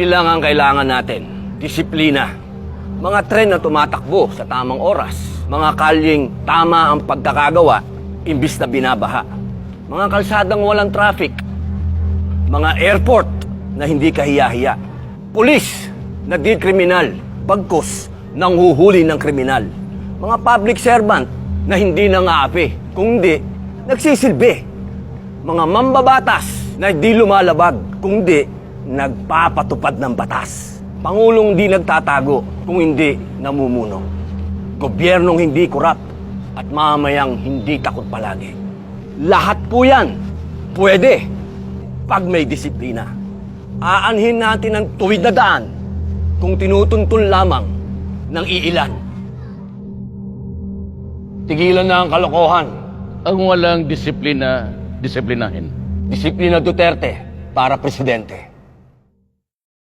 Simple lang ang kailangan natin. Disiplina. Mga tren na tumatakbo sa tamang oras. Mga kalyeng tama ang pagkakagawa, imbis na binabaha. Mga kalsadang walang traffic. Mga airport na hindi kahiya-hiya. Pulis na di kriminal, pagkos nang huhuli ng kriminal. Mga public servant na hindi nangaapi, kundi nagsisilbi. Mga mambabatas na di lumalabag, kundi nagpapatupad ng batas. Pangulong di nagtatago kung hindi namumuno. Gobyernong hindi kurap at mamayang hindi takot palagi. Lahat po yan pwede pag may disiplina. Aanhin natin ang tuwid na daan kung tinutuntun lamang ng iilan. Tigilan na ang kalokohan. Ang walang disiplina, disiplinahin. Disiplina Duterte para presidente.